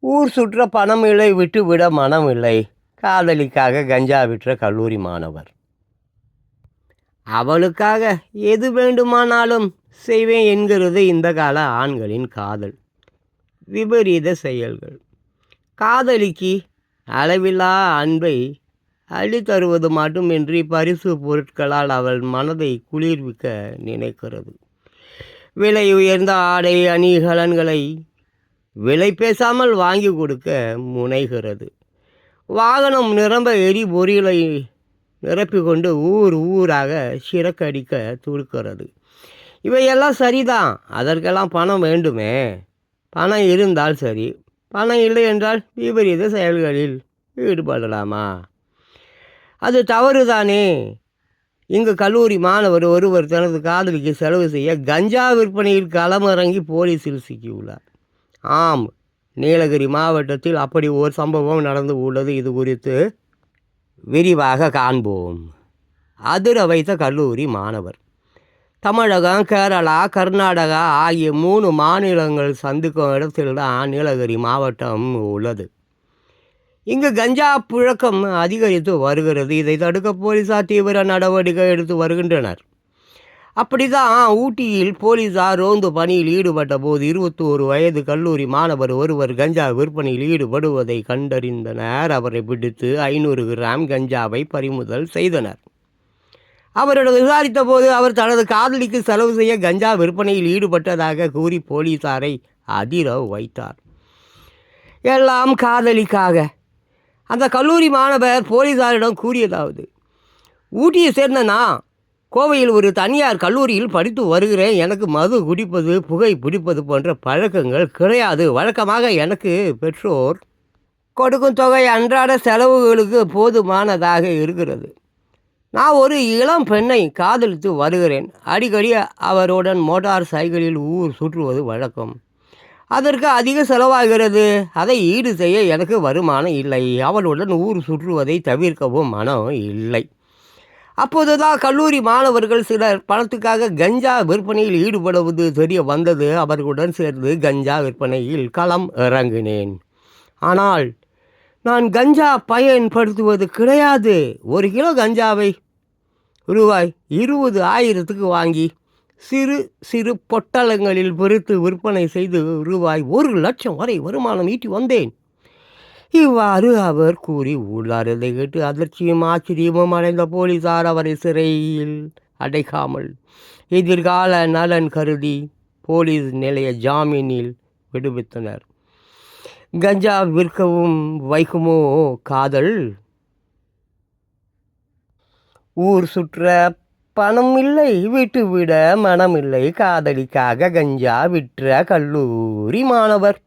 ஊர் சுற்ற பணம் இல்லை விட்டு விட மனம் இல்லை காதலிக்காக கஞ்சா விற்ற கல்லூரி மாணவர். அவளுக்காக எது வேண்டுமானாலும் செய்வேன் என்கிறது இந்த கால ஆண்களின் காதல். விபரீத செயல்கள். காதலிக்கு அளவில்லா அன்பை அள்ளித்தருவது மட்டுமின்றி பரிசு பொருட்களால் அவள் மனதை குளிர்விக்க நினைக்கிறது. விலை உயர்ந்த ஆடை அணிகலன்களை விலை பேசாமல் வாங்கி கொடுக்க முனைகிறது. வாகனம் நிரம்ப எரிபொருளை நிரப்பிக்கொண்டு ஊர் ஊராக சிறக்கடிக்க துடுக்கிறது. இவையெல்லாம் சரிதான். அதற்கெல்லாம் பணம் வேண்டுமே. பணம் இருந்தால் சரி. பணம் இல்லை என்றால் விபரீத செயல்களில் ஈடுபடலாமா? அது தவறுதானே. இங்கு கல்லூரி மாணவர் ஒருவர் தனது காதலிக்கு செலவு செய்ய கஞ்சா விற்பனையில் களமிறங்கி போலீஸில் சிக்கியுள்ளார். ஆம் நீலகிரி மாவட்டத்தில் அப்படி ஒரு சம்பவம் நடந்து உள்ளது இது குறித்து விரிவாக காண்போம். அதிர வைத்த கல்லூரி மாணவர். தமிழகம் கேரளா கர்நாடகா ஆகிய மூணு மாநிலங்கள் சந்திக்கும் இடத்தில்தான் நீலகிரி மாவட்டம் உள்ளது. இங்கு கஞ்சா புழக்கம் அதிகரித்து வருகிறது. இதை தடுக்க போலீசார் தீவிர நடவடிக்கை எடுத்து வருகின்றனர். அப்படிதான் ஊட்டியில் போலீசார் ரோந்து பணியில் ஈடுபட்ட போது இருபத்தோரு வயது கல்லூரி மாணவர் ஒருவர் கஞ்சா விற்பனையில் ஈடுபடுவதை கண்டறிந்தனர். அவரை பிடித்து ஐநூறு கிராம் கஞ்சாவை பறிமுதல் செய்தனர். அவரிடம் விசாரித்த போது அவர் தனது காதலிக்கு செலவு செய்ய கஞ்சா விற்பனையில் ஈடுபட்டதாக கூறி போலீசாரை அதிர வைத்தார். எல்லாம் காதலிக்காக. அந்த கல்லூரி மாணவர் போலீசாரிடம் கூறியதாவது ஊட்டியை சேர்ந்த நான் கோவையில் ஒரு தனியார் கல்லூரியில் படித்து வருகிறேன். எனக்கு மது குடிப்பது புகை பிடிப்பது போன்ற பழக்கங்கள் கிடையாது. வழக்கமாக எனக்கு பெற்றோர் கொடுக்கும் தொகை அன்றாட செலவுகளுக்கு போதுமானதாக இருக்கிறது. நான் ஒரு இளம் பெண்ணை காதலித்து வருகிறேன். அடிக்கடி அவருடன் மோட்டார் சைக்கிளில் ஊர் சுற்றுவது வழக்கம். அதற்கு அதிக செலவாகிறது. அதை ஈடு செய்ய எனக்கு வருமானம் இல்லை. அவளுடன் ஊர் சுற்றுவதை தவிர்க்கவும் மனம் இல்லை. அப்போதுதான் கல்லூரி மாணவர்கள் சிலர் பணத்துக்காக கஞ்சா விற்பனையில் ஈடுபடுவது தெரிய வந்தது. அவர்களுடன் சேர்ந்து கஞ்சா விற்பனையில் களம் இறங்கினேன். ஆனால் நான் கஞ்சா பயன்படுத்துவது கிடையாது. ஒரு கிலோ கஞ்சாவை ரூபாய் இருபது ஆயிரத்துக்கு வாங்கி சிறு சிறு பொட்டலங்களில் பொறுத்து விற்பனை செய்து ரூபாய் ஒரு லட்சம் வரை வருமானம் ஈட்டி வந்தேன். இவ்வாறு அவர் கூறி உள்ளார். இதை கேட்டு அதிர்ச்சியும் ஆச்சரியமும் அடைந்த போலீசார் அவரை சிறையில் அடைக்காமல் எதிர்கால நலன் கருதி போலீஸ் நிலைய ஜாமீனில் விடுவித்தனர். கஞ்சா விற்கவும் வைக்குமோ காதல்? ஊர் சுற்ற பணம் இல்லை விட்டு விட மனம் இல்லை காதலிக்காக கஞ்சா விற்ற கல்லூரி மாணவர்.